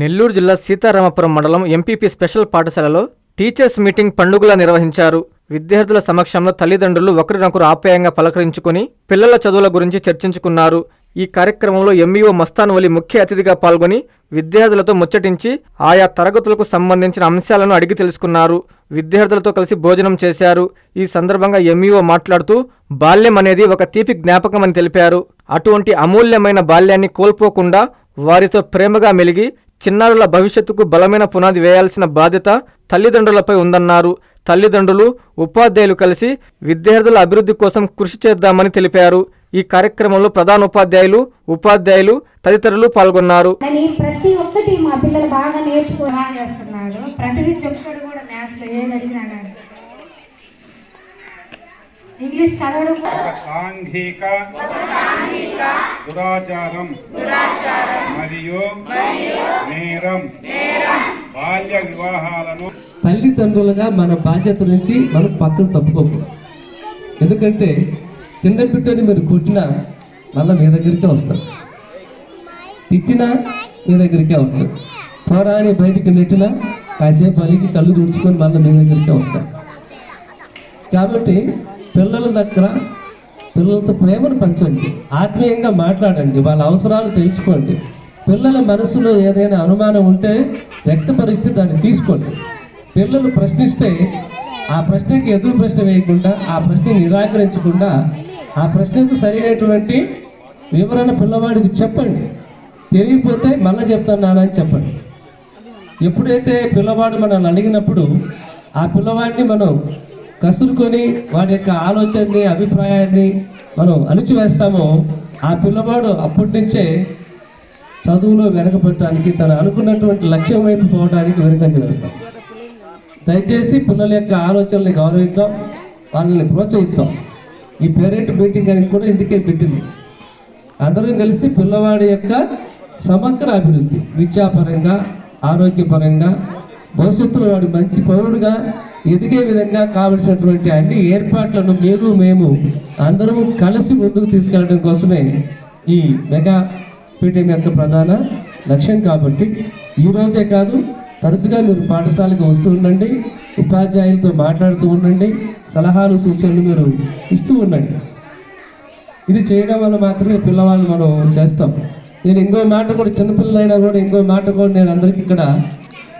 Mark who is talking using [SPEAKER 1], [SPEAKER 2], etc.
[SPEAKER 1] నెల్లూరు జిల్లా సీతారామపురం మండలం MPP special పాఠశాలలో టీచర్స్ మీటింగ్ పండుగలా నిర్వహించారు. విద్యార్థుల సమక్షంలో తల్లిదండ్రులు ఒకరినొకరు ఆప్యాయంగా పలకరించుకుని పిల్లల చదువుల గురించి చర్చించుకున్నారు. ఈ కార్యక్రమంలో ఎంఈఓ మస్తాన్ వలి ముఖ్య అతిథిగా పాల్గొని విద్యార్థులతో ముచ్చటించి ఆయా తరగతులకు సంబంధించిన అంశాలను అడిగి తెలుసుకున్నారు. విద్యార్థులతో కలిసి భోజనం చేశారు. ఈ సందర్భంగా ఎంఈఓ మాట్లాడుతూ బాల్యం అనేది ఒక తీపి జ్ఞాపకమని తెలిపారు. అటువంటి అమూల్యమైన బాల్యాన్ని కోల్పోకుండా వారితో ప్రేమగా మెలిగి చిన్నారుల భవిష్యత్తుకు బలమైన పునాది వేయాల్సిన బాధ్యత తల్లిదండ్రులపై ఉందన్నారు. తల్లిదండ్రులు ఉపాధ్యాయులు కలిసి విద్యార్థుల అభివృద్ధి కోసం కృషి చేద్దామని తెలిపారు. ఈ కార్యక్రమంలో ప్రధాన ఉపాధ్యాయులు ఉపాధ్యాయులు తదితరులు పాల్గొన్నారు.
[SPEAKER 2] అని ప్రతి ఒక్కటి మా పిల్లలు బాగా ప్రతిదీ చెప్తాడు కూడా మ్యాథ్స్లో ఏది అడిగినా కానీ. ఇంగ్లీష్ చదవడం
[SPEAKER 3] సాంఘిక దురాచారం. మరియు నేరం. బాల్య వివాహాలను
[SPEAKER 4] తల్లిదండ్రులుగా మన బాధ్యత నుంచి మనం పక్కన తప్పుకోకూడదు. ఎందుకంటే చిన్న బిడ్డని మీరు కొట్టినా మళ్ళీ మీ దగ్గరికే వస్తారు. తిట్టినా మీ దగ్గరికే వస్తారు. పోరాని బయటికి నెట్టినా కాసేపు అలిగి కళ్ళు తుడుచుకొని మళ్ళీ మీ దగ్గరికే వస్తారు. కాబట్టి పిల్లల దగ్గర పిల్లలతో ప్రేమను పంచండి ఆత్మీయంగా మాట్లాడండి వాళ్ళ అవసరాలు తెలుసుకోండి. పిల్లల మనసులో ఏదైనా అనుమానం ఉంటే వ్యక్తపరిస్తే దాన్ని తీసుకోండి. పిల్లలు ప్రశ్నిస్తే ఆ ప్రశ్నకి ఎదురు ప్రశ్న వేయకుండా ఆ ప్రశ్న నిరాకరించకుండా ఆ ప్రశ్నకు సరైనటువంటి వివరణ పిల్లవాడికి చెప్పండి. తెలియకపోతే మళ్ళీ చెప్తాను నాన్న అని చెప్పండి. ఎప్పుడైతే పిల్లవాడు మనల్ని అడిగినప్పుడు ఆ పిల్లవాడిని మనం కసురుకొని వాడి యొక్క ఆలోచనని అభిప్రాయాన్ని మనం అణిచివేస్తామో ఆ పిల్లవాడు అప్పటి నుంచే చదువులో వెనకబడటానికి తను అనుకున్నటువంటి లక్ష్యం వైపు పోవడానికి వెనుకంజ వేస్తాం దయచేసి పిల్లల యొక్క ఆలోచనల్ని గౌరవిద్దాం వాళ్ళని ప్రోత్సహిద్దాం. ఈ పేరెంట్ మీటింగ్ అని కూడా ఇందుకే పెట్టింది. అందరం కలిసి పిల్లవాడి యొక్క సమగ్ర అభివృద్ధి విద్యాపరంగా ఆరోగ్యపరంగా భవిష్యత్తులో వాడు మంచి పౌరుడుగా ఎదిగే విధంగా కావలసినటువంటి అన్ని ఏర్పాట్లను మీరు మేము అందరూ కలిసి ముందుకు తీసుకెళ్ళడం కోసమే ఈ మెగా పీఠం యొక్క ప్రధాన లక్ష్యం కాబట్టి ఈ రోజే కాదు తరచుగా మీరు పాఠశాలకు వస్తూ ఉండండి ఉపాధ్యాయులతో మాట్లాడుతూ ఉండండి సలహాలు సూచనలు మీరు ఇస్తూ ఉండండి. ఇది చేయడం వల్ల మాత్రమే పిల్లవాళ్ళు మనం చేస్తాం. నేను ఇంకో మాట కూడా చిన్నపిల్లలైనా కూడా ఇంకో మాట కూడా నేను అందరికి ఇక్కడ